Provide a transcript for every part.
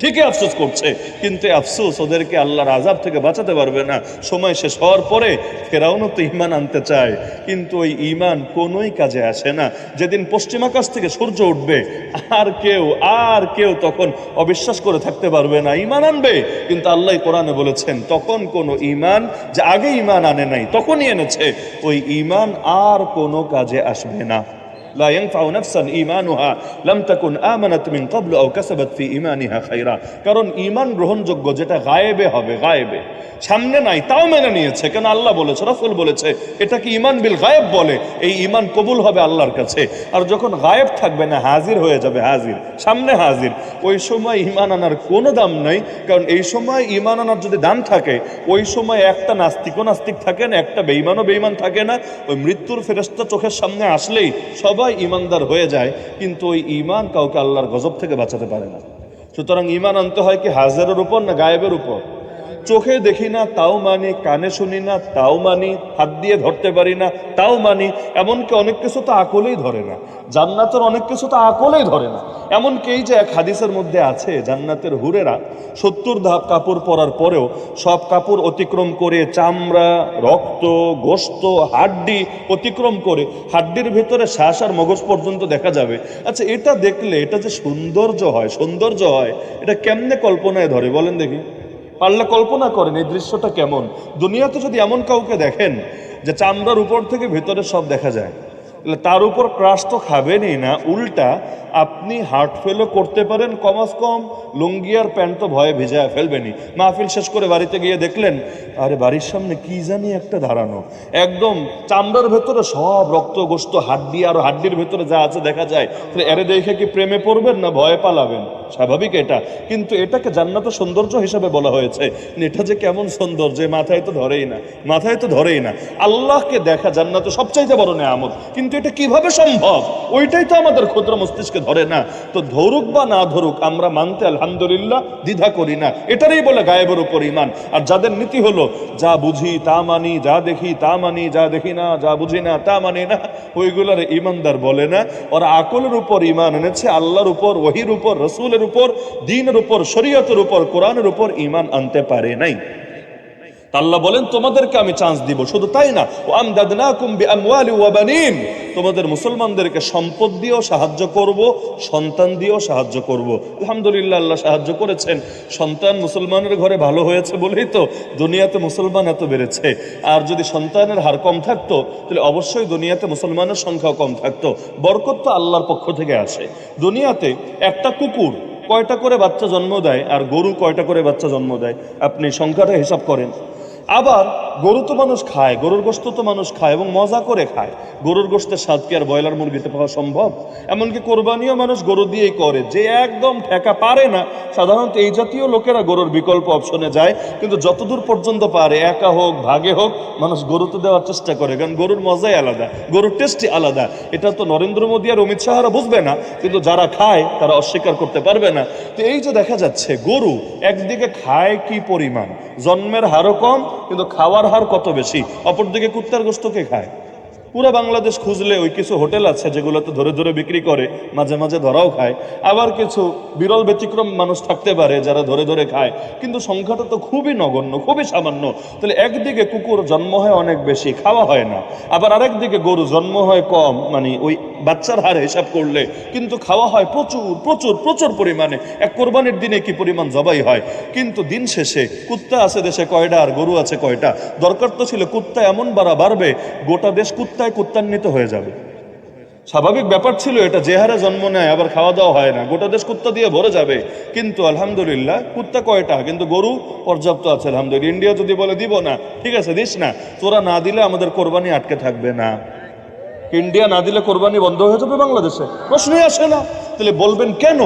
ঠিকই আফসোস করছে, কিন্তু আফসোস ওদেরকে আল্লাহর আজাব থেকে বাঁচাতে পারবে না। সময় শেষ হওয়ার পরে ফেরাউনও তো ইমান আনতে চায়, কিন্তু ওই ইমান কোনোই কাজে আসে না। যেদিন পশ্চিম আকাশ থেকে সূর্য উঠবে, আর কেউ আর কেউ তখন অবিশ্বাস করে থাকতে পারবে না ইমান আনবে। কিন্তু আল্লাহ কোরআনে বলেছেন, তখন কোনো ইমান যে আগে ইমান আনে নাই, তখনই এনেছে। ওই ইমান আর কোনো কাজে আসবে না। لا ينفع نفسا إيمانها لم تكن آمنت من قبل أو كسبت في إيمانها خيرا কারণ ঈমান গ্রহণযোগ্য যেটা গায়েবে হবে গায়েবে সামনে নাই তাও মেনে নিয়েছে কেন আল্লাহ বলেছে রাসূল বলেছে এটাকে ঈমান বিল গায়েব বলে এই ঈমান কবুল হবে আল্লাহর কাছে আর যখন গায়েব থাকবে না হাজির হয়ে যাবে হাজির সামনে হাজির ওই সময় ঈমান আনার কোনো দাম নাই কারণ এই সময় ঈমান আনার যদি দাম থাকে ওই সময় একটা নাস্তিকও নাস্তিক থাকে না একটা বেঈমানও বেঈমান থাকে না ওই মৃত্যুর ফেরেস্তা চোখের সামনে আসলেই সবাই ইমানদার হয়ে যায়, কিন্তু ওই ইমান কাউকে আল্লাহর গজব থেকে বাঁচাতে পারে না। সুতরাং ইমান আনতে হয় কি হাজারের উপর না গায়েবের উপর? চোখে দেখি না, তাও মানি, কানে শুনি না, তাও মানি, হাত দিয়ে ধরতে পারি না, তাও মানি, এমনকি অনেক কিছু তো আকলেই ধরে না। জান্নাতের অনেক কিছু তো আকলেই ধরে না। এমনকি এই যে এক হাদিসের মধ্যে আছে, জান্নাতের হুরেরা সত্তর ধাপ কাপড় পরার পরেও সব কাপড় অতিক্রম করে চামড়া, রক্ত, গোস্ত, হাড্ডি অতিক্রম করে হাড্ডির ভেতরে শ্বাস আর মগজ পর্যন্ত দেখা যাবে। আচ্ছা এটা দেখলে এটা যে সৌন্দর্য হয় সৌন্দর্য হয়, এটা কেমনে কল্পনায় ধরে বলেন দেখি। পারলে কল্পনা করেন এই দৃশ্যটা কেমন। দুনিয়াতে যদি এমন কাউকে দেখেন যে চামড়ার উপর থেকে ভেতরে সব দেখা যায়। তার উপর ক্রাশ তো খাবেনই না, উল্টা আপনি হার্ট ফেলও করতে পারেন কমাস কম। লুঙ্গি আর প্যান্ট তো ভয়ে ভেজায় ফেলবেনই। মাহফিল শেষ করে বাড়িতে গিয়ে দেখলেন, আরে বাড়ির সামনে কি জানি একটা দাঁড়ানো। একদম চামড়ার ভেতরে সব রক্ত গোস্ত, হাড্ডি আর হাড্ডির ভেতরে যা আছে দেখা যায়। তাহলে এরে দেখে কি প্রেমে পড়বেন না ভয়ে পালাবেন? স্বাভাবিক এটা। কিন্তু এটাকে জান্নাতের সৌন্দর্য হিসাবে বলা হয়েছে। এটা যে কেমন সৌন্দর্য মাথায় তো ধরেই না, মাথায় তো ধরেই না। আল্লাহকে দেখা জান্নাতে সবচাইতে বড় নেয়ামত। কিন্তু এটা কীভাবে সম্ভব? ওইটাই তো আমাদের ক্ষুদ্র মস্তিষ্কে ধরে না। তো ধরুক বা না ধরুক, আমরা মানতে আলহামদুলিল্লাহ দ্বিধা করি না। এটারই বলে গায়েবের উপর ইমান আর যাদের নীতি হলো, যা বুঝি তা মানি, যা দেখি তা মানি, যা দেখি না, যা বুঝি না তা মানি না, ওইগুলার ইমানদার বলে না। ওরা আকলের উপর ইমান এনেছে, আল্লাহর উপর, ওহির উপর, রসুলের উপর, দিনের উপর, শরীয়তের উপর, কোরআনের উপর ইমান আনতে পারে নাই। আল্লাহ বলেন, তোমাদেরকে আমি চান্স দিব। শুধু তাই না, ও বানিন। তোমাদের মুসলমানদেরকে সম্পদ দিয়েও সাহায্য করব, সন্তান দিয়েও সাহায্য করব। আলহামদুলিল্লাহ, আল্লাহ সাহায্য করেছেন। সন্তান মুসলমানের ঘরে ভালো হয়েছে বলেই তো দুনিয়াতে মুসলমান এত বেড়েছে। আর যদি সন্তানের হার কম থাকতো, তাহলে অবশ্যই দুনিয়াতে মুসলমানের সংখ্যাও কম থাকতো। বরকত তো আল্লাহর পক্ষ থেকে আসে। দুনিয়াতে একটা কুকুর কয়টা করে বাচ্চা জন্ম দেয় আর গরু কয়টা করে বাচ্চা জন্ম দেয়? আপনি সংখ্যাটা হিসাব করেন। আবার গরু তো মানুষ খায়, গরুর গোস্ত তো মানুষ খায় এবং মজা করে খায়। গরুর গোস্তের স্বাদ কি আর ব্রয়লার মুরগিতে পাওয়া সম্ভব? এমনকি কোরবানিও মানুষ গরু দিয়েই করে, যে একদম ঠেকা পারে না। সাধারণত এই জাতীয় লোকেরা গরুর বিকল্প অপশনে যায়, কিন্তু যতদূর পর্যন্ত পারে, একা হোক, ভাগে হোক, মানুষ গরুতে দেওয়ার চেষ্টা করে, কারণ গরুর মজাই আলাদা, গরুর টেস্টই আলাদা। এটা তো নরেন্দ্র মোদী আর অমিত শাহরা বুঝবে না, কিন্তু যারা খায়, তারা অস্বীকার করতে পারবে না। তো এই যে দেখা যাচ্ছে, গরু একদিকে খায় কি পরিমাণ? জন্মের হারও কম, কিন্তু খাওয়ার হার কত বেশি? অপরদিকে কুত্তার গোস্ত কে খায়? পুরো বাংলাদেশ খুঁজলে ওই কিছু হোটেল আছে যেগুলোতে ধরে ধরে বিক্রি করে, মাঝে মাঝে ধরাও খায়। আবার কিছু বিরল ব্যতিক্রম মানুষ থাকতে পারে যারা ধরে ধরে খায়। কিন্তু সংখ্যাটা তো খুবই নগণ্য, খুবই সামান্য। তাহলে একদিকে কুকুর জন্ম হয় অনেক বেশি, খাওয়া হয় না। আবার আরেকদিকে গরু জন্ম হয় কম মানে ওই বাচ্চার হার হিসাব করলে। কিন্তু খাওয়া হয় প্রচুর প্রচুর প্রচুর পরিমাণে। এক কোরবানির দিনে কি পরিমাণ জবাই হয়? কিন্তু দিন শেষে কুত্তা আছে দেশে কয়টা আর গরু আছে কয়টা? দরকার তো ছিল কুত্তা এমন বাড়া বাড়বে, গোটা দেশ কুত্তায় কুত্তান্বিত হয়ে যাবে। স্বাভাবিক ব্যাপার ছিল এটা, যে হারে জন্ম নেয়, আবার খাওয়া দাওয়া হয় না। গোটা দেশ কুত্তা দিয়ে ভরে যাবে। কিন্তু আলহামদুলিল্লাহ, কুত্তা কয়টা? কিন্তু গরু পর্যাপ্ত আছে, আলহামদুলিল্লাহ। ইন্ডিয়া যদি বলে, দিব না। ঠিক আছে, দিস না। তোরা না দিলে আমাদের কোরবানি আটকে থাকবে না। ইন্ডিয়া না দিলে কোরবানি বন্ধ হয়ে যাবে বাংলাদেশে? প্রশ্নই আসে না। তাহলে বলবেন কেন?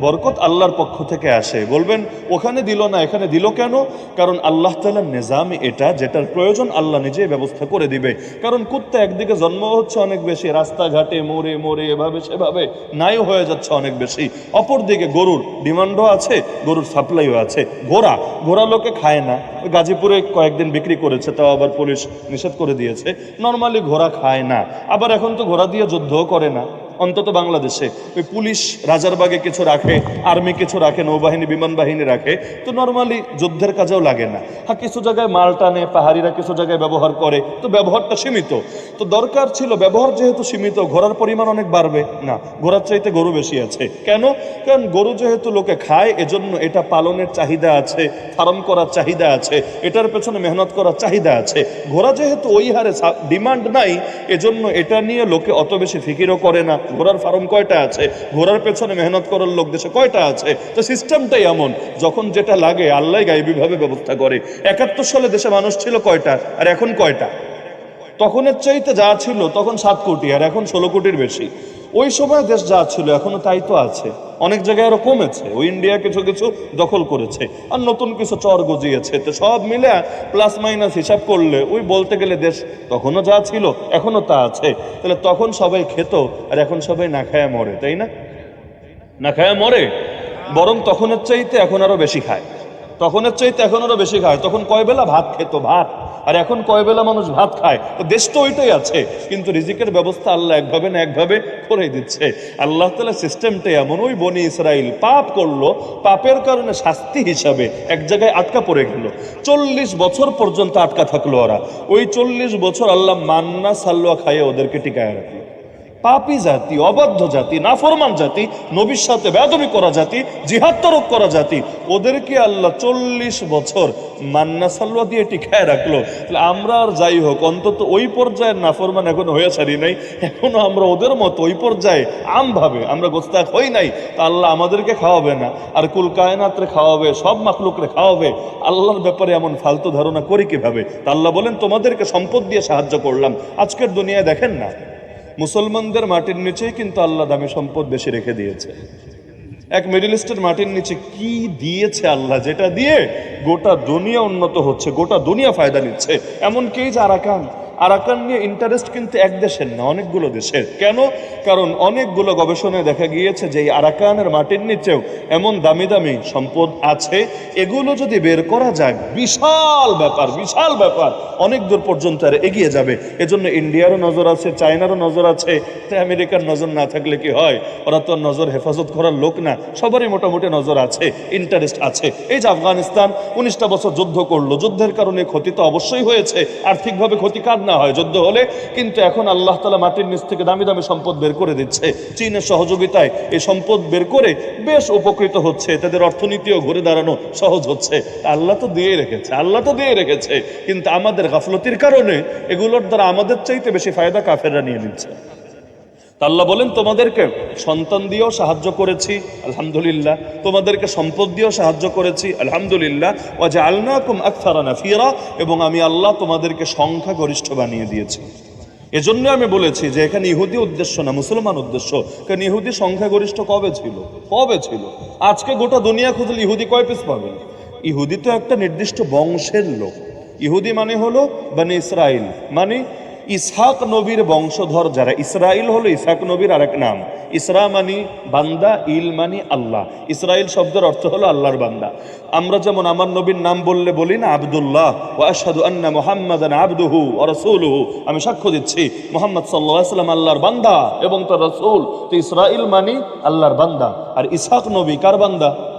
বরকত আল্লাহর পক্ষ থেকে আসে। বলবেন, ওখানে দিল না, এখানে দিল কেন? কারণ আল্লাহ তালার নিজাম এটা, যেটার প্রয়োজন আল্লাহ নিজেই ব্যবস্থা করে দিবে। কারণ কুত্তা একদিকে জন্ম হচ্ছে অনেক বেশি, রাস্তাঘাটে মোড়ে মোড়ে এভাবে, সেভাবে নাইও হয়ে যাচ্ছে অনেক বেশি। অপরদিকে গরুর ডিমান্ডও আছে, গরুর সাপ্লাইও আছে। ঘোড়া ঘোড়া লোকে খায় না। গাজীপুরে কয়েকদিন বিক্রি করেছে, তাও আবার পুলিশ নিষেধ করে দিয়েছে। নর্মালি ঘোড়া খায় না। আবার এখন তো ঘোড়া দিয়ে যুদ্ধও করে না। অন্তত বাংলাদেশে। ওই পুলিশ রাজারবাগে কিছু রাখে, আর্মি কিছু রাখে, নৌবাহিনী বিমান বাহিনী রাখে, তো নর্মালি যুদ্ধের কাজেও লাগে না। হ্যাঁ কিছু জায়গায় মাল টানে, পাহাড়িরা কিছু জায়গায় ব্যবহার করে, তো ব্যবহারটা সীমিত। তো দরকার ছিল, ব্যবহার যেহেতু সীমিত, ঘোড়ার পরিমাণ অনেক বাড়বে। না, ঘোড়ার চাইতে গরু বেশি আছে। কেন? কারণ গরু যেহেতু লোকে খায়, এজন্য এটা পালনের চাহিদা আছে, ফার্ম করার চাহিদা আছে, এটার পেছনে মেহনত করার চাহিদা আছে। ঘোড়া যেহেতু ওই হারে ডিমান্ড নাই, এজন্য এটা নিয়ে লোকে অত বেশি ফিকিরও করে না। ঘোড়ার ফার্ম কয়টা আছে? ঘোড়ার পেছনে মেহনত করার লোক দেশে কয়টা আছে? তো সিস্টেমটাই এমন, যখন যেটা লাগে আল্লাহ গাইবীভাবে ব্যবস্থা করে। একাত্তর সালে দেশে মানুষ ছিল কয়টা? আর এখন কয়টা? তখনের চাইতে যা ছিল তখন সাত কোটি, আর এখন ষোলো কোটির বেশি। ওই সময় দেশ যা ছিল এখনও তাই তো আছে। অনেক জায়গায় আরও কমেছে। ওই ইন্ডিয়া কিছু কিছু দখল করেছে। আর নতুন কিছু চর গজিয়েছে। তো সব মিলে প্লাস মাইনাস হিসাব করলে ওই বলতে গেলে দেশ তখনও যা ছিল এখনও তা আছে। তাহলে তখন সবাই খেত আর এখন সবাই না খায়া মরে, তাই না? না খায়া মরে, বরং তখনের চাইতে এখন আরও বেশি খায়। তখনের চাইতে এখন আরও বেশি খায়। তখন কয় বেলা ভাত খেত? ভাত। আর এখন কয় বেলা মানুষ ভাত খায়? তো দেশ তো ওইটাই আছে, কিন্তু রিজিকের ব্যবস্থা আল্লাহ একভাবে না একভাবে করে দিচ্ছে। আল্লাহ তালা সিস্টেমটা এমন, ওই বনি ইসরায়েল পাপ করল, পাপের কারণে শাস্তি হিসাবে এক জায়গায় আটকা পড়ে গেল। চল্লিশ বছর পর্যন্ত আটকা থাকল ওরা। ওই চল্লিশ বছর আল্লাহ মান্না সাল্লোয়া খাইয়ে ওদেরকে টিকায় রাখল। পাপি জাতি, অবাধ্য জাতি, নাফরমান জাতি, নবীর সাথে বেদবি করা জাতি, জিহাদ তরক করা জাতি, ওদেরকে আল্লাহ চল্লিশ বছর মান্না সাল্লা দিয়ে টিকায় রাখল। তাহলে আমরা আর যাই হোক, অন্তত ওই পর্যায়ের নাফরমান এখন হয়ে ছাড়ি নাই, এখনও আমরা ওদের মতো ওই পর্যায়ে আমভাবে আমরা গোস্তাক হই নাই, তা আল্লাহ আমাদেরকে খাওয়াবে না। আর কুল কায়নাতরে খাওয়াবে, সব মাখলুকরে খাওয়াবে, আল্লাহর ব্যাপারে এমন ফালতু ধারণা করি কীভাবে? তা আল্লাহ বলেন, তোমাদেরকে সম্পদ দিয়ে সাহায্য করলাম। আজকের দুনিয়ায় দেখেন না। মুসলমানদের মাটির নিচেই কিন্তু আল্লাহ দামি সম্পদ বেশি রেখে দিয়েছে। এক মিডিল ইস্টের মাটির নিচে কি দিয়েছে আল্লাহ? যেটা দিয়ে গোটা দুনিয়া উন্নত হচ্ছে, গোটা দুনিয়া ফায়দা নিচ্ছে। এমনকি এই যে আরাকান আরাকান নিয়ে ইন্টারেস্ট কিন্তু এক দেশের না, অনেকগুলো দেশের। কেন? কারণ অনেকগুলো গবেষণায় দেখা গিয়েছে যে আরাকানের মাটির নিচেও এমন দামি দামি সম্পদ আছে। এগুলো যদি বের করা যায়, বিশাল ব্যাপার বিশাল ব্যাপার। অনেক দূর পর্যন্ত আর এগিয়ে যাবে। এজন্য ইন্ডিয়ারও নজর আছে, চায়নারও নজর আছে। আমেরিকার নজর না থাকলে কি হয়? ওরা তো নজর হেফাজত করার লোক না। সবারই মোটামুটি নজর আছে ইন্টারেস্ট আছে। এই যে আফগানিস্তান, উনিশটা বছর যুদ্ধ করল। যুদ্ধের কারণে ক্ষতি তো অবশ্যই হয়েছে। আর্থিকভাবে ক্ষতি কার না। হয়, যুদ্ধ হলে কিন্তু এখন আল্লাহ তালা মাটির নিচ থেকে দামি দামি সম্পদ বের করে দিচ্ছে। চীনের সহযোগিতায় এই সম্পদ বের করে বেশ উপকৃত হচ্ছে। তাদের অর্থনীতিও ঘুরে দাঁড়ানো সহজ হচ্ছে। আল্লাহ তো দিয়ে রেখেছে, আল্লাহ তো দিয়ে রেখেছে। কিন্তু আমাদের গাফলতির কারণে এগুলোর দ্বারা আমাদের চাইতে বেশি ফায়দা কাফেররা নিয়ে নিচ্ছে। আল্লাহ বলেন, তোমাদেরকে সন্তান দিয়েও সাহায্য করেছি, আলহামদুলিল্লাহ। তোমাদেরকে সম্পদ দিয়েও সাহায্য করেছি, আলহামদুলিল্লাহ। ও যে আলনাকুম আখতারানা ফিরা এবং আমি আল্লাহ তোমাদেরকে সংখ্যা গরিষ্ঠ বানিয়ে দিয়েছি। এজন্য আমি বলেছি যে এখানে ইহুদি উদ্দেশ্য না, মুসলমান উদ্দেশ্য। কারণ ইহুদি সংখ্যাগরিষ্ঠ কবে ছিল? কবে ছিল? আজকে গোটা দুনিয়া খুঁজলে ইহুদি কয় পিস পাবেন ইহুদি তো একটা নির্দিষ্ট বংশের লোক। ইহুদি মানে হলো মানে ইসরাইল। মানে ইসহাক নবীর বংশধর যারা। ইসরাইল হলো ইসহাক নবীর আরেক নাম। ইসরা মানি বান্দা, ইল মানি আল্লাহ। ইসরাইল শব্দের অর্থ হলো আল্লাহর বান্দা। আমরা যেমন আমার নবীর নাম বললে বলি না, আবদুল্লাহ ও আশহাদু আন্না মুহাম্মাদান আবদুহু ও রাসূলুহু। আমি সাক্ষ্য দিচ্ছি, মোহাম্মদ আলাইহি সাল্লাম আল্লাহর বান্দা এবং তার রাসূল। তো ইসরাইল মানি আল্লাহর বান্দা। আর ইসহাক নবী কার বান্দা?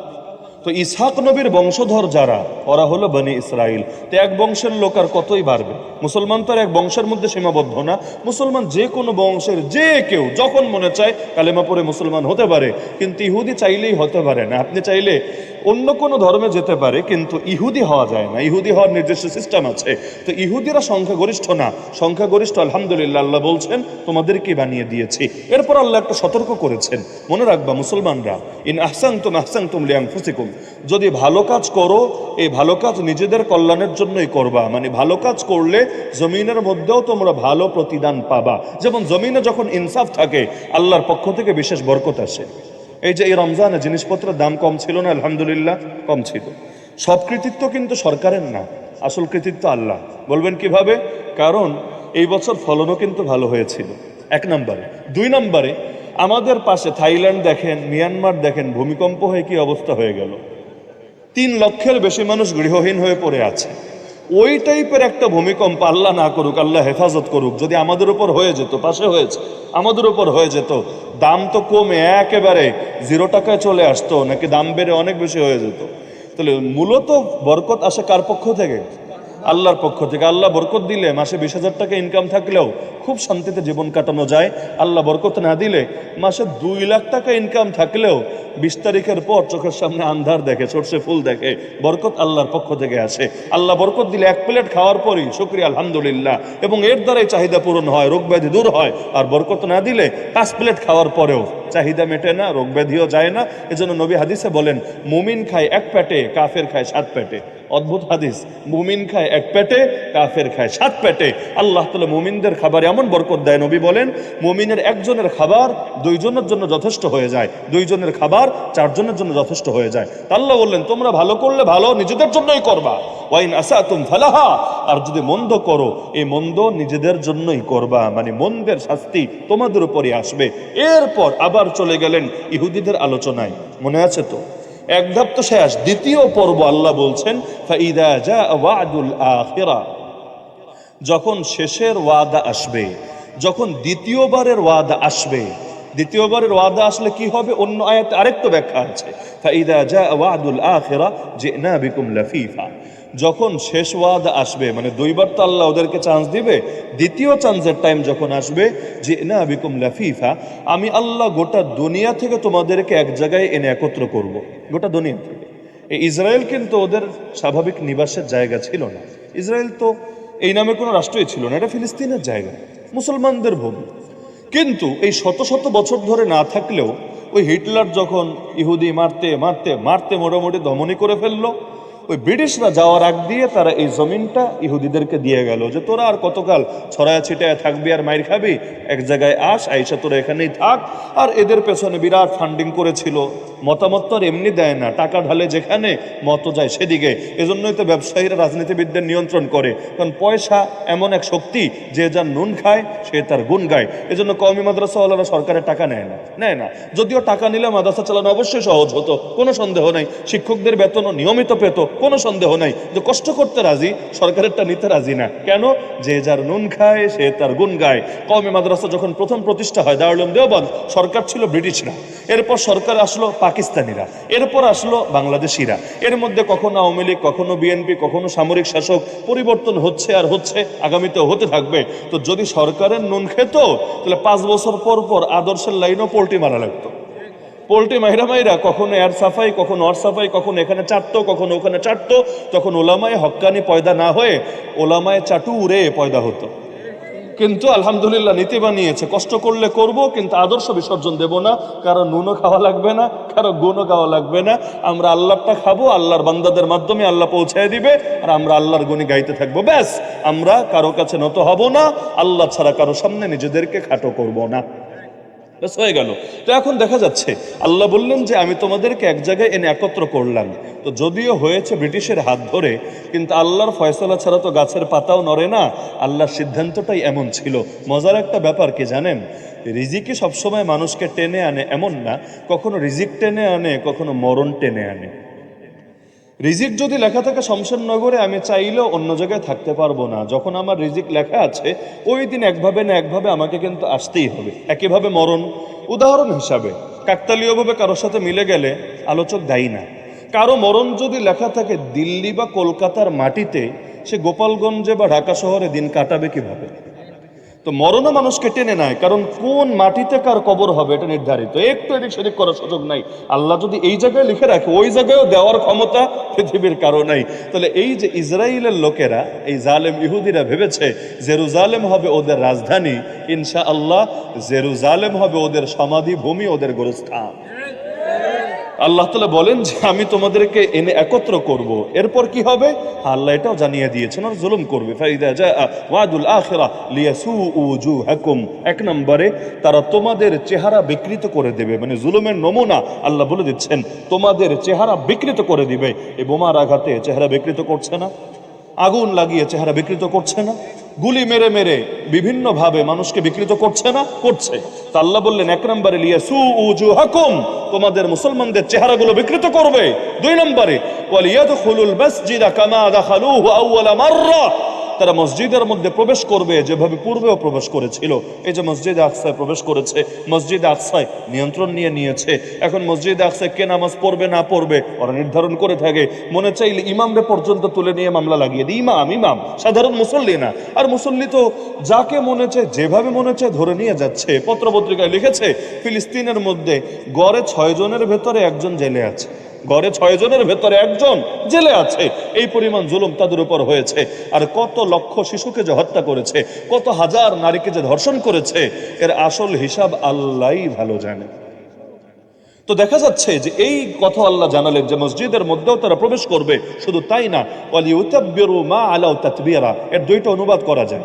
তো ইসহাক নবীর বংশধর যারা, ওরা হলো বনি ইসরাইল। তো এক বংশের লোক আর কতই বাড়বে? মুসলমান তো আর এক বংশের মধ্যে সীমাবদ্ধ না। মুসলমান যে কোনো বংশের যে কেউ, যখন মনে চায়, কালেমা পরে মুসলমান হতে পারে। কিন্তু ইহুদি চাইলেই হতে পারে না। আপনি চাইলে অন্য কোনো ধর্মে যেতে পারে, কিন্তু ইহুদি হওয়া যায় না। ইহুদি হওয়ার নিজস্ব সিস্টেম আছে। তো ইহুদিরা সংখ্যাগরিষ্ঠ না। সংখ্যাগরিষ্ঠ আলহামদুলিল্লাহ আল্লাহ বলছেন তোমাদেরকে বানিয়ে দিয়েছি। এরপর আল্লাহ একটা সতর্ক করেছেন। মনে রাখবা মুসলমানরা, ইন আহসাং তুম আহসাং তুম লিয়াং ফুসিকুম যদি ভালো কাজ করো, এই ভালো কাজ নিজেদের কল্যাণের জন্যই করবা। মানে ভালো কাজ করলে জমিনের মধ্যেও তোমরা ভালো প্রতিদান পাবা। যেমন জমিনে যখন ইনসাফ থাকে, আল্লাহর পক্ষ থেকে বিশেষ বরকত আসে। এই যে এই রমজানে জিনিসপত্রের দাম কম ছিল না, আলহামদুলিল্লাহ কম ছিল। সব কৃতিত্ব কিন্তু সরকারের না, আসল কৃতিত্ব আল্লাহ। বলবেন কীভাবে? কারণ এই বছর ফলনও কিন্তু ভালো হয়েছিল। এক নম্বরে। দুই নম্বরে আমাদের পাশে থাইল্যান্ড দেখেন, মিয়ানমার দেখেন, ভূমিকম্প হয়ে কি অবস্থা হয়ে গেল? তিন লক্ষের বেশি মানুষ গৃহহীন হয়ে পড়ে আছে। ওই টাইপের একটা ভূমিকম্প আল্লাহ না করুক, আল্লাহ হেফাজত করুক, যদি আমাদের উপর হয়ে যেত, পাশে হয়েছে, আমাদের উপর হয়ে যেত, দাম তো কমে একেবারে, জিরো টাকায় চলে আসতো, নাকি দাম বেড়ে অনেক বেশি হয়ে যেত। তাহলে মূলত বরকত আসে কার পক্ষ থেকে? আল্লাহর পক্ষ থেকে আল্লাহ বরকত দিলে মাসে বিশ হাজার টাকা ইনকাম থাকলেও খুব শান্তিতে জীবন কাটানো যায়। আল্লাহ বরকত না দিলে মাসে দুই লাখ টাকা ইনকাম থাকলেও বিশ তারিখের পর চোখের সামনে আন্ধার দেখে, সর্ষে ফুল দেখে, বরকত আল্লাহর পক্ষ থেকে আসে। আল্লাহ বরকত দিলে এক প্লেট খাওয়ার পরই শুক্রিয়া, আলহামদুলিল্লাহ। এবং এর দ্বারাই চাহিদা পূরণ হয়, রোগ ব্যাধি দূর হয়। আর বরকত না দিলে পাঁচ প্লেট খাওয়ার পরেও চাহিদা মেটে না, রোগ ব্যাধিও যায় না। এজন্য নবী হাদিসে বলেন, মুমিন খায় এক প্যাটে, কাফের খায় সাত পেটে অদ্ভুত হাদিস। মুমিন খায় এক পেটে, কাফের খায় সাত পেটে। আল্লাহ তালা মুমিনদের খাবার এমন বরকত দেয়, নবী বলেন, মুমিনের একজনের খাবার দুইজনের জন্য যথেষ্ট হয়ে যায়, দুইজনের খাবার চারজনের জন্য যথেষ্ট হয়ে যায়। আল্লাহ বললেন, তোমরা ভালো করলে ভালো, নিজেদের জন্যই করবা। ওয়াইন আসা তুম ফালাহা। আর যদি মন্দ করো, এই মন্দ নিজেদের জন্যই করবা। মানে মন্দের শাস্তি তোমাদের উপরই আসবে। এরপর আবার চলে গেলেন ইহুদিদের আলোচনায়। মনে আছে তো? এক ধাপ তো শেষ। দ্বিতীয় পর্ব আল্লাহ বলছেন ওয়াদুল যখন শেষের ওয়াদা আসবে, যখন দ্বিতীয়বারের ওয়াদা আসবে, দ্বিতীয়বারের ওয়াদা আসলে কি হবে? অন্য আয়াতে আরেকটা ব্যাখ্যা আছে। ফাইদা যা ওয়াদুল আখিরা জিনা বিকুম লাফিফা। যখন শেষ ওয়াদা আসবে মানে দুইবার তো আল্লাহ ওদেরকে চান্স দিবে, দ্বিতীয় চান্সের টাইম যখন আসবে যে না বিকুম লাফিফা, আমি আল্লাহ গোটা দুনিয়া থেকে তোমাদেরকে এক জায়গায় এনে একত্র করব। গোটা দুনিয়া থেকে। এই ইসরায়েল কিন্তু ওদের স্বাভাবিক নিবাসের জায়গা ছিল না। ইসরায়েল তো এই নামে কোনো রাষ্ট্রই ছিল না, এটা ফিলিস্তিনের জায়গা, মুসলমানদের ভূমি। কিন্তু এই শত শত বছর ধরে না থাকলেও, ওই হিটলার যখন ইহুদি মারতে মারতে মারতে মোটামুটি দমনই করে ফেলল ওই ব্রিটিশরা যাওয়ার আগ দিয়ে তারা এই জমিনটা ইহুদিদেরকে দিয়ে গেল যে তোরা আর কতকাল ছড়ায় ছিটায় থাকবি আর মাইর খাবি? এক জায়গায় আস, আইসা তোরা এখানেই থাক। আর এদের পেছনে বিরাট ফান্ডিং করেছিল। মতামত তো আর এমনি দেয় না। টাকা ঢালে যেখানে মত যায় সেদিকে। এজন্যই তো ব্যবসায়ীরা রাজনীতিবিদদের নিয়ন্ত্রণ করে। কারণ পয়সা এমন এক শক্তি, যে যার নুন খায়, সে তার গুণ গায়। এজন্য কওমি মাদ্রাসাওয়ালারা সরকারের টাকা নেয় না। নেয় না। যদিও টাকা নিলে মাদ্রাসা চালানো অবশ্যই সহজ হতো, কোনো সন্দেহ নাই। শিক্ষকদের বেতনও নিয়মিত পেত। কোনো সন্দেহ নাই যে কষ্ট করতে রাজি, সরকারেরটা নিতে রাজি না। কেন? যে যার নুন খায়, সে তার গুণ গায়। কওমি মাদ্রাসা যখন প্রথম প্রতিষ্ঠা হয় দারুলুম দেওবন্দ, সরকার ছিল ব্রিটিশরা এরপর সরকার আসলো পাকিস্তানিরা, এরপর আসলো বাংলাদেশিরা। এর মধ্যে কখনো আওয়ামী লীগ, কখনো বিএনপি, কখনো সামরিক শাসক পরিবর্তন হচ্ছে আর হচ্ছে, আগামীতেও হতে থাকবে। তো যদি সরকারের নুন খেত, তাহলে পাঁচ বছর পর পর আদর্শের লাইনও পোল্টি মারা লাগতো। পোল্ট্রি মাইরা মাইরা কখনো এর সাফাই, কখনো অর সাফাই, কখনো এখানে চাটতো কখনো ওখানে চাটতো তখন ওলামায় হক্কানি পয়দা না হয়ে ওলামায় চাটু উড়ে পয়দা হতো। কিন্তু আলহামদুলিল্লাহ নীতি বানিয়েছে, কষ্ট করলে করব, কিন্তু আদর্শ বিসর্জন দেব না, কারও নুনও খাওয়া লাগবে না, কারও গুণও খাওয়া লাগবে না। আমরা আল্লাহটা খাব, আল্লাহর বান্দাদের মাধ্যমে আল্লাহ পৌঁছায় দিবে, আর আমরা আল্লাহর গুণী গাইতে থাকব। ব্যাস, আমরা কারও কাছে নত হব না, আল্লাহ ছাড়া কারও সামনে নিজেদেরকে খাটো করব না। ব্যাস হয়ে গেল। তো এখন দেখা যাচ্ছে, আল্লাহ বললেন যে আমি তোমাদেরকে এক জায়গায় এনে একত্র করলাম। তো যদিও হয়েছে ব্রিটিশের হাত ধরে, কিন্তু আল্লাহর ফয়সলা ছাড়া তো গাছের পাতাও নড়ে না। আল্লাহর সিদ্ধান্তটাই এমন ছিল। মজার একটা ব্যাপার কি জানেন? রিজিকই সবসময় মানুষকে টেনে আনে এমন না, কখনো রিজিক টেনে আনে, কখনো মরণ টেনে আনে। রিজিক যদি লেখা থাকে শমশেরনগরে, আমি চাইলেও অন্য জায়গায় থাকতে পারব না। যখন আমার রিজিক লেখা আছে, ওই দিন একভাবে না একভাবে আমাকে কিন্তু আসতেই হবে। একইভাবে মরণ। উদাহরণ হিসাবে, কাকতালীয়ভাবে কারোর সাথে মিলে গেলে আলোচক দায়ী না। কারও মরণ যদি লেখা থাকে দিল্লি বা কলকাতার মাটিতে, সে গোপালগঞ্জে বা ঢাকা শহরে দিন কাটাবে কীভাবে? তো মরণও মানুষকে টেনে নেয়, কারণ কোন মাটিতে কার কবর হবে এটা নির্ধারিত। একটু এদিক সেদিক করার সুযোগ নাই। আল্লাহ যদি এই জায়গায় লিখে রাখে, ওই জায়গায়ও দেওয়ার ক্ষমতা পৃথিবীর কারও নাই। তাহলে এই যে ইসরায়েলের লোকেরা, এই জালেম ইহুদিরা ভেবেছে, জেরুজালেম হবে ওদের রাজধানী ইনশা আল্লাহ জেরুজালেম হবে ওদের সমাধি ভূমি, ওদের গোরস্থান। আল্লাহ তালা বলেন যে আমি তোমাদেরকে এনে একত্র করব। এরপর কি হবে? আল্লাহ এটাও জানিয়ে দিয়েছেন, আর জুলুম করবে। ওয়াদুল আখিরা লিয়াসু হাকুম এক নম্বরে, তারা তোমাদের চেহারা বিকৃত করে দেবে মানে জুলুমের নমুনা আল্লাহ বলে দিচ্ছেন, তোমাদের চেহারা বিকৃত করে দিবে। এই বোমার আঘাতে চেহারা বিকৃত করছে না, আগুন লাগিয়ে চেহারা বিকৃত করছে না, গুলি মেরে মেরে বিভিন্নভাবে মানুষকে বিকৃত করছে না, করছে। তা আল্লাহ বললেন, এক নম্বরে লিয়ে সু উজু হাকুম তোমাদের মুসলমানদের চেহারাগুলো বিকৃত করবে। দুই নম্বরে ওয়ালিয়াদখুলুল মাসজিদা কামা দাখালুহু আউওয়ালা মাররা। তারা মসজিদের মধ্যে প্রবেশ করবে, যেভাবে পূর্বেও প্রবেশ করেছিল। এই যে মসজিদ আকসায় প্রবেশ করেছে, মসজিদ আকসায় নিয়ন্ত্রণ নিয়ে নিয়েছে। এখন মসজিদ আকসায় কে নামাজ পড়বে, না পড়বে, ওরা নির্ধারণ করে থাকে। মনে চাইলে ইমামরে পর্যন্ত তুলে নিয়ে মামলা লাগিয়ে দিই ইমাম ইমাম, সাধারণ মুসল্লি না। আর মুসল্লি তো যাকে মনে চায়, যেভাবে মনে চায় ধরে নিয়ে যাচ্ছে। পত্রপত্রিকায় লিখেছে, ফিলিস্তিনের মধ্যে গড়ে ছয় জনের ভেতরে একজন জেলে আছে। ঘরে ছয় জনের ভেতরে একজন জেলে আছে। এই পরিমাণ জুলুম তাদের উপর হয়েছে। আর কত লক্ষ শিশুকে যে হত্যা করেছে, কত হাজার নারীকে যে ধর্ষণ করেছে, এর আসল হিসাব আল্লাহই ভালো জানে। তো দেখা যাচ্ছে যে এই কথা আল্লাহ জানালেন যে মসজিদের মধ্যেও তারা প্রবেশ করবে, শুধু তাই না, ওয়ালিউতাব্বিরু মা আলাউ তাতবিরা, এর দুইটা অনুবাদ করা যায়।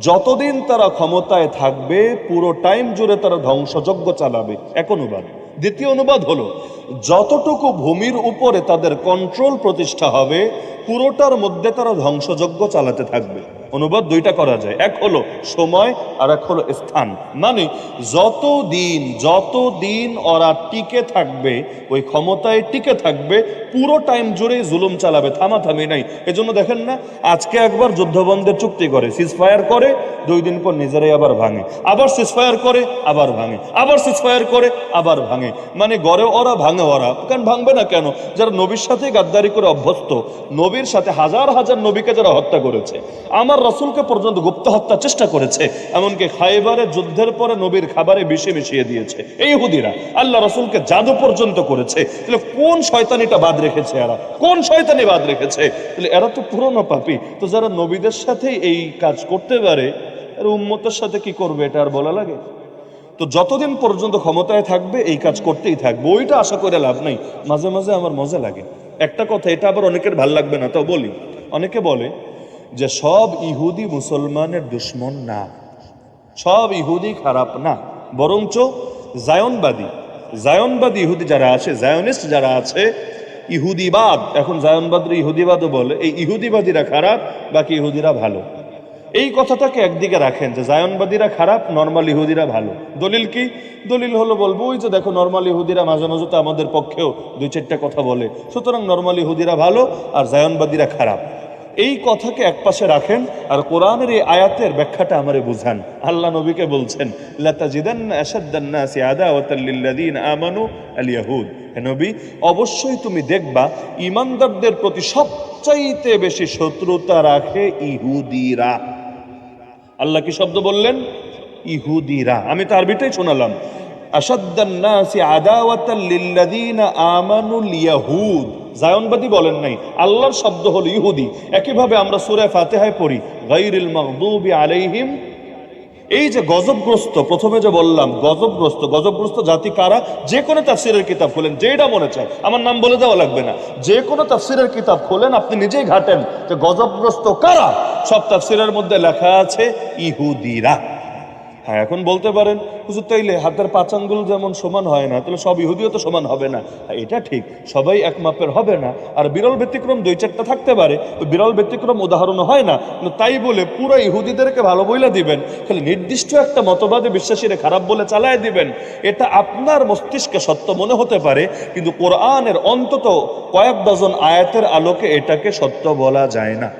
যতদিন তারা ক্ষমতায় থাকবে, পুরো টাইম জুড়ে তারা ধ্বংসযজ্ঞ চালাবে। এক অনুবাদ। দ্বিতীয় অনুবাদ হলো, যতটুকু ভূমির উপরে তাদের কন্ট্রোল প্রতিষ্ঠা হবে, পুরোটার মধ্যে তারা ধ্বংসযজ্ঞ চালাতে থাকবে। অনুবাদ দুইটা করা যায়, এক হলো সময় আর এক হলো স্থান। মানে যত দিন যত দিন ওরা টিকে থাকবে, ওই ক্ষমতায় টিকে থাকবে, পুরো টাইম জুড়েই জুলুম চালাবে, থামাথামি নাই। এজন্য দেখেন না, আজকে একবার যুদ্ধবন্ধের চুক্তি করে সিজফায়ার করে দুই দিন পর নিজেরাই আবার ভাঙে। আবার সিজফায়ার করে, আবার ভাঙে। আবার সিজফায়ার করে, আবার ভাঙে। মানে গড়ে ওরা, ভাঙে ওরা। কারণ ভাঙবে না কেন? যারা নবীর সাথে গাদ্দারি করে অভ্যস্ত, নবীর সাথে হাজার হাজার নবীকে যারা হত্যা করেছে, আমার রসুলকে পর্যন্ত গুপ্ত হত্যার চেষ্টা করেছে, এমনকি খাইবারের যুদ্ধের পরে নবীর খাবারে বিষে মিশিয়ে দিয়েছে। এই হুদিরা আল্লাহ রসুলকে জাদু পর্যন্ত করেছে। তাহলে কোন শয়তানিটা বাদ রেখেছে এরা? কোন শয়তানি বাদ রেখেছে? তাহলে এরা তো পুরনো পাপি। তো যারা নবীদের সাথে এই কাজ করতে পারে আর উম্মতের সাথে কি করবে এটা আর বলা লাগে? তো যতদিন পর্যন্ত ক্ষমতায় থাকবে, এই কাজ করতেই থাকবে। ওইটা আশা করে লাভ নাই। মাঝে মাঝে আমার মজা লাগে। একটা কথা, এটা আবার অনেকের ভালো লাগবে না তো বলি। অনেকে বলে যে, সব ইহুদি মুসলমানের দুশ্মন না। সব ইহুদি খারাপ না। বরঞ্চ জায়নবাদী। জায়নবাদী ইহুদি যারা আছে, জায়নিস্ট যারা আছে, ইহুদিবাদ। এখন জায়নবাদরা ইহুদিবাদও বলে, এই ইহুদিবাদীরা খারাপ, বাকি ইহুদিরা ভালো। এই কথাটাকে একদিকে রাখেন যে জায়নবাদীরা খারাপ নর্মাল ইহুদিরা ভালো। দলিল কি? দলিল হলো বলব, ওই যে দেখো নর্মাল ইহুদিরা মাঝে মাঝে তো আমাদের পক্ষেও দুই চারটা কথা বলে। সুতরাং নর্মাল ইহুদিরা ভালো আর জায়নবাদীরা খারাপ। এই কথাকে একপাশে রাখেন আর কোরআনের এই আয়াতের ব্যাখ্যাটা আমারে বুঝান। আল্লাহ নবীকে বলছেন আমানু আল ইয়াহুদ। হে নবী, অবশ্যই তুমি দেখবা ইমানদারদের প্রতি সবচাইতে বেশি শত্রুতা রাখে ইহুদিরা। আল্লাহ কি শব্দ বললেন? ইহুদিরা। আমি তার বিটাই শোনালাম। ইয়াহুদ। জায়নবাদী বলেন নাই, আল্লাহর শব্দ ইহুদি। একইভাবে আমরা ফাতিহায় পড়ি এই যে গজবগ্রস্ত, প্রথমে যে বললাম, গজবগ্রস্ত গজবগ্রস্ত জাতি কারা? যে কোনো তাফসিরের কিতাব খোলেন যেটা মনে চায়। আমার নাম বলে দেওয়া লাগবে না। যে কোনো তাফসিরের কিতাব খোলেন, আপনি নিজেই ঘাটেন যে গজবগ্রস্ত কারা? সব তাফসিরের মধ্যে লেখা আছে ইহুদিরা। হ্যাঁ এখন বলতে পারেন হুজুর তাইলে হাতের পাঁচ আঙ্গুল যেমন সমান হয় না তাহলে সব ইহুদিও তো সমান হবে না। হ্যাঁ, এটা ঠিক সবাই এক মাপের হবে না। আর বিরল ব্যতিক্রম দুই চারটা থাকতে পারে তো বিরল ব্যতিক্রম উদাহরণ হয় না। তাই বলে পুরো ইহুদিদেরকে ভালো বইলা দিবেন খালি নির্দিষ্ট একটা মতবাদে বিশ্বাসীরা খারাপ বলে চালায় দিবেন এটা আপনার মস্তিষ্কে সত্য মনে হতে পারে কিন্তু কোরআনের অন্তত কয়েক ডজন আয়াতের আলোকে এটাকে সত্য বলা যায় না।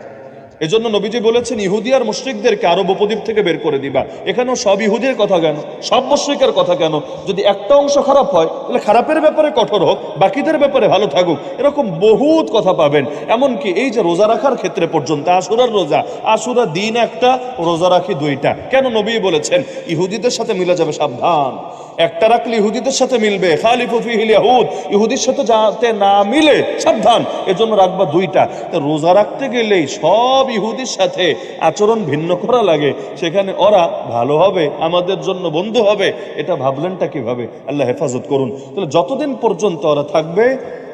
এজন্য নবীজি বলেছেন, ইহুদি আর মুশ্রিকদেরকে আরব উপদ্বীপ থেকে বের করে দিবা। এখানেও সব ইহুদির কথা কেন? সব মুশ্রিকের কথা কেন? যদি একটা অংশ খারাপ হয়, তাহলে খারাপের ব্যাপারে কঠোর হোক, বাকিদের ব্যাপারে ভালো থাকুক। এরকম বহুত কথা পাবেন। এমনকি এই যে রোজা রাখার ক্ষেত্রে পর্যন্ত, আশুরার রোজা, আশুরা দিন একটা, রোজা রাখি দুইটা। কেন নবী বলেছেন, ইহুদিদের সাথে মিলে যাবে সাবধান। একটা রাখলে ইহুদিদের সাথে মিলবে। ইয়াহুদ। ইহুদির সাথে যাতে না মিলে, সাবধান। এজন্য রাখবা দুইটা। রোজা রাখতে গেলেই সব ইহুদির সাথে আচরণ ভিন্ন করা লাগে, সেখানে ওরা ভালো হবে, আমাদের জন্য বন্ধু হবে, এটা ভাবলেনটা কীভাবে? আল্লাহ হেফাজত করুন। তাহলে যতদিন পর্যন্ত ওরা থাকবে,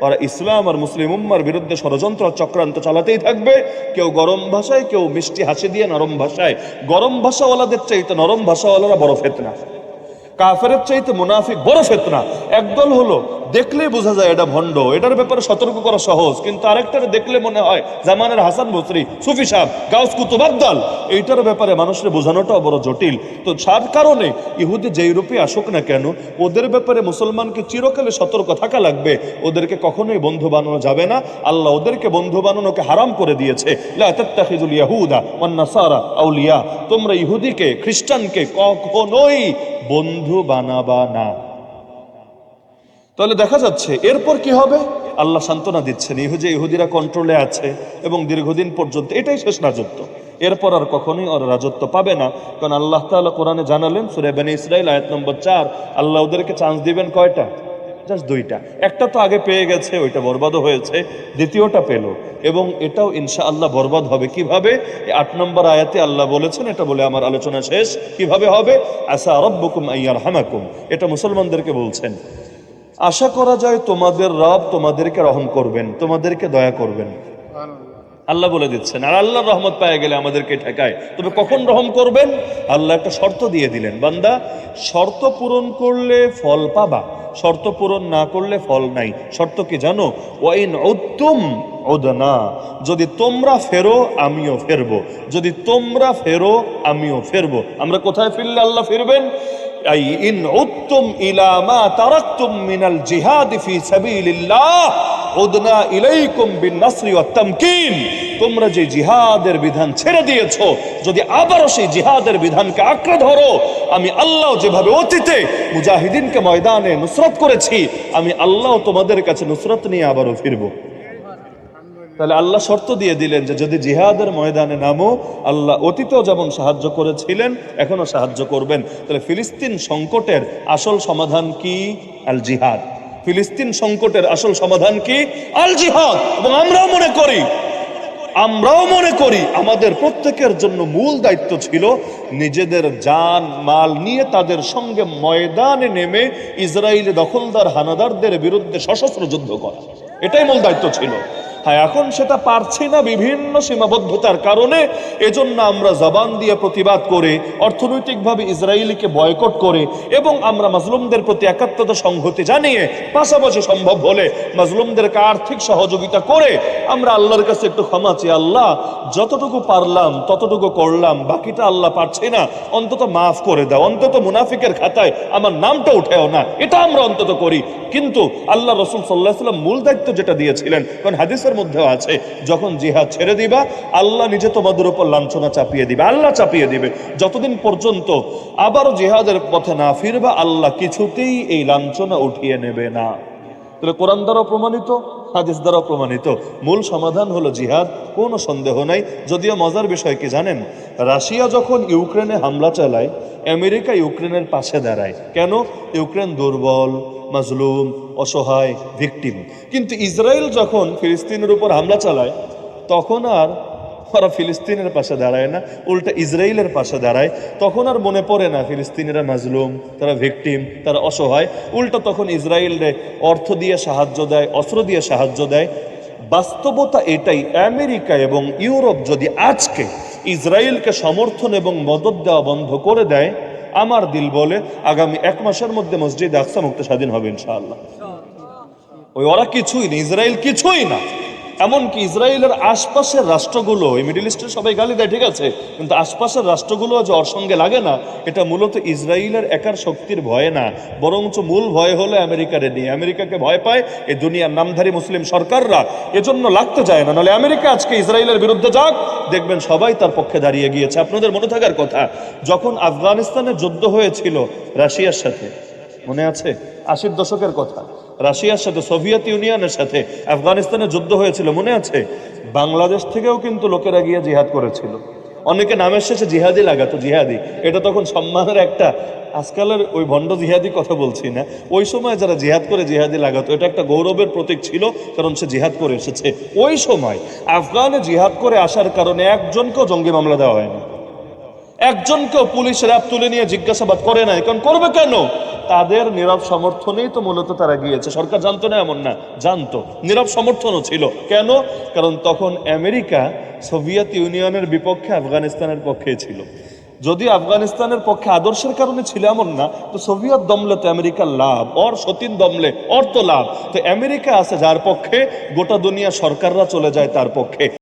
ওরা ইসলাম আর মুসলিম উম্মার বিরুদ্ধে ষড়যন্ত্র চক্রান্ত চালাতেই থাকবে, কেউ গরম ভাষায়, কেউ মিষ্টি হাসি দিয়ে নরম ভাষায়। গরম ভাষাওয়ালাদের চাইতে নরম ভাষাওয়ালারা বড় ফেতনা। কাফেরের চাইতে মুনাফিক বড় ফেতনা। একদল হলো দেখলেই বোঝা যায় এটা ভণ্ড, এটার ব্যাপারে সতর্ক করা সহজ, কিন্তু আরেকটার দেখলে মনে হয় জামানের হাসান বসরি, সুফি সাহ গাউস কুতুব আবদাল এইটার ব্যাপারে মানুষের বোঝানোটাও বড় জটিল। তো সার কারণে ইহুদি যেই রূপে আসুক না কেন, ওদের ব্যাপারে মুসলমানকে চিরকালে সতর্ক থাকা লাগবে। ওদেরকে কখনোই বন্ধু বানানো যাবে না। আল্লাহ ওদেরকে বন্ধু বানানোকে হারাম করে দিয়েছে। লা তাত্তাখিযুল ইয়াহুদা নাসারা আউলিয়া। তোমরা ইহুদিকে, খ্রিস্টানকে কখনোই বন্ধু বানাবা না। তাহলে দেখা যাচ্ছে, এরপর কি হবে? আল্লাহ সান্ত্বনা দিচ্ছেন, ইহুদি, ইহুদিরা কন্ট্রোলে আছে এবং দীর্ঘদিন পর্যন্ত এটাই শেষ রাজত্ব। এরপর আর কখনোই ওর রাজত্ব পাবে না, কারণ আল্লাহ তাআলা কোরআনে জানালেন সুরেবেন ইসরাইল আয়াত নম্বর চার, আল্লাহ ওদেরকে চান্স দিবেন কয়টা? জাস্ট দুইটা। একটা তো আগে পেয়ে গেছে, ওইটা বরবাদও হয়েছে, দ্বিতীয়টা পেল। এবং এটাও ইনশা আল্লাহ বরবাদ হবে। কীভাবে? আট নম্বর আয়াতে আল্লাহ বলেছেন, এটা বলে আমার আলোচনা শেষ। কীভাবে হবে? আসা আরব্বকুম আইয়ার হামাকুম এটা মুসলমানদেরকে বলছেন, আশা করা যায় তোমাদের রব তোমাদেরকে রহম করবেন, তোমাদেরকে দয়া করবেন। আল্লাহ বলে দিচ্ছেন, আর আল্লাহর রহমত পায়ে গেলে আমাদেরকে ঠেকায়। তবে কখন রহম করবেন? আল্লাহ একটা শর্ত দিয়ে দিলেন, বান্দা, শর্ত পূরণ করলে ফল পাবা, শর্ত পূরণ না করলে ফল নাই। শর্ত কি জানো? ওয়াইন উত্তম ওদনা যদি তোমরা ফেরো, আমিও ফেরবো। যদি তোমরা ফেরো, আমিও ফেরবো। আমরা কোথায় ফিরলে আল্লাহ ফিরবেন? ইন উত্তম ইলামা তারাক্তুম মিনাল জিহাদ ফি সাবিলিল্লাহ। আউদনা তোমরা যে জিহাদের বিধান ছেড়ে দিয়েছ, যদি আবারও সেই জিহাদের বিধানকে আঁকড়ে ধরো, আমি আল্লাহ যেভাবে অতীতে মুজাহিদিনকে ময়দানে নুসরত করেছি, আমি আল্লাহ তোমাদের কাছে নুসরত নিয়ে আবারও ফিরবো। তাহলে আল্লাহ শর্ত দিয়ে দিলেন যে যদি জিহাদের ময়দানে নামো, আল্লাহ অতীতেও যেমন সাহায্য করেছিলেন, এখনও সাহায্য করবেন। তাহলে ফিলিস্তিন সংকটের আসল সমাধান কি? আল জিহাদ ফিলিস্তিন সংকটের আসল সমাধান কি? আল জিহাদ। এবং আমরাও মনে করি, আমরাও মনে করি আমাদের প্রত্যেকের জন্য মূল দায়িত্ব ছিল নিজেদের যান মাল নিয়ে তাদের সঙ্গে ময়দানে নেমে ইসরায়েলি দখলদার হানাদারদের বিরুদ্ধে সশস্ত্র যুদ্ধ করা। এটাই মূল দায়িত্ব ছিল। হ্যাঁ এখন সেটা পারছি না বিভিন্ন সীমাবদ্ধতার কারণে। এজন্য আমরা জবান দিয়ে প্রতিবাদ করে, অর্থনৈতিকভাবে ইসরায়েলিকে বয়কট করে এবং আমরা মাজলুমদের প্রতি একাত্মতা সংহতি জানিয়ে পাশাপাশি সম্ভব হলে মাজলুমদেরকে আর্থিক সহযোগিতা করে আমরা আল্লাহর কাছে একটু ক্ষমা চাই আল্লাহ, যতটুকু পারলাম, ততটুকু করলাম, বাকিটা আল্লাহ পারছি না, অন্তত মাফ করে দাও। অন্তত মুনাফিকের খাতায় আমার নামটা উঠেও না। এটা আমরা অন্তত করি। কিন্তু আল্লাহ রসুল সাল্লাহ সাল্লাম মূল দায়িত্ব যেটা দিয়েছিলেন, কারণ হাদিসের মধ্যেও আছে। যখন জিহাদ ছেড়ে দিবা, আল্লাহ নিজে তোমাদের উপর লাঞ্ছনা চাপিয়ে দিবে, আল্লাহ চাপিয়ে দিবে। যতদিন পর্যন্ত আবার জিহাদের পথে না ফিরবা, আল্লাহ কিছুতেই এই লাঞ্ছনা উঠিয়ে নেবে না। তাহলে কোরআন দ্বারা প্রমাণিত হাদিস দ্বারা প্রমাণিত। মূল সমাধান হলো জিহাদ, কোনো সন্দেহ নাই, যদিও মজার বিষয় কি জানেন? রাশিয়া যখন ইউক্রেনে হামলা চালায়, আমেরিকা ইউক্রেনের পাশে দাঁড়ায়। কেন? ইউক্রেন দুর্বল, মাজলুম, অসহায় ভিকটিম কিন্তু ইসরায়েল যখন ফিলিস্তিনের উপর হামলা চালায়, তখন আর ওরা ফিলিস্তিনের পাশে দাঁড়ায় না, উল্টা ইসরায়েলের পাশে দাঁড়ায়। তখন আর মনে পড়ে না ফিলিস্তিনিরা মাজলুম, তারা ভিকটিম, তারা অসহায়। উল্টা তখন ইসরায়েলরে অর্থ দিয়ে সাহায্য দেয়, অস্ত্র দিয়ে সাহায্য দেয়। বাস্তবতা এটাই, আমেরিকা এবং ইউরোপ যদি আজকে ইসরায়েলকে সমর্থন এবং মদত দেওয়া বন্ধ করে দেয়, আমার দিল বলে আগামী এক মাসের মধ্যে মসজিদ আকসা মুক্ত স্বাধীন হবে ইনশাআল্লাহ। ওই ওরা কিছুই না, ইসরায়েল কিছুই না। এমনকি ইসরায়েলের আশপাশের রাষ্ট্রগুলো, এই মিডিল ইস্টের সবাই গালি দেয়, ঠিক আছে? কিন্তু আশপাশের রাষ্ট্রগুলো যে ওর সঙ্গে লাগে না। এটা মূলত ইসরায়েলের একার শক্তির ভয়ে না, বরঞ্চ মূল ভয় হলো আমেরিকার নিয়ে। আমেরিকাকে ভয় পায় এই দুনিয়ার নামধারী মুসলিম সরকাররা। এজন্য লাগতে যায় না, নাহলে আমেরিকা আজকে ইসরায়েলের বিরুদ্ধে যাক। দেখবেন সবাই তার পক্ষে দাঁড়িয়ে গিয়েছে। আপনাদের মনে থাকার কথা, যখন আফগানিস্তানে যুদ্ধ হয়েছিল রাশিয়ার সাথে মনে আছে? আশির দশকের কথা। রাশিয়ার সাথে সোভিয়েত ইউনিয়নের সাথে আফগানিস্তানে যুদ্ধ হয়েছিল, মনে আছে? বাংলাদেশ থেকেও কিন্তু লোকেরা গিয়ে জিহাদ করেছিল। অনেকে নামের শেষে জিহাদি লাগাতো, জিহাদি। এটা তখন সম্মানের একটা, আজকালের ওই ভণ্ড জিহাদি কথা বলছি না। ওই সময় যারা জিহাদ করে জিহাদি লাগাতো, এটা একটা গৌরবের প্রতীক ছিল, কারণ সে জিহাদ করে এসেছে। ওই সময় আফগানে জিহাদ করে আসার কারণে একজনকেও জঙ্গি মামলা দেওয়া হয়নি। একজনকেও পুলিশ র্যাব তুলে নিয়ে জিজ্ঞাসাবাদ করে নাই। কারণ করবে কেন? তাদের নীরব সমর্থনেই তো মূলত তারা গিয়েছে। সরকার জানতো না এমন না, জানতো। নীরব সমর্থনও ছিল। কেন? কারণ তখন আমেরিকা সোভিয়েত ইউনিয়নের বিপক্ষে আফগানিস্তানের পক্ষে ছিল। যদি আফগানিস্তানের পক্ষে আদর্শের কারণে ছিল এমন না, তো সোভিয়েত দমলে তো আমেরিকার লাভ, অর সতীন দমলে অর্থ লাভ। তো আমেরিকা আছে যার পক্ষে, গোটা দুনিয়া সরকাররা চলে যায় তার পক্ষে।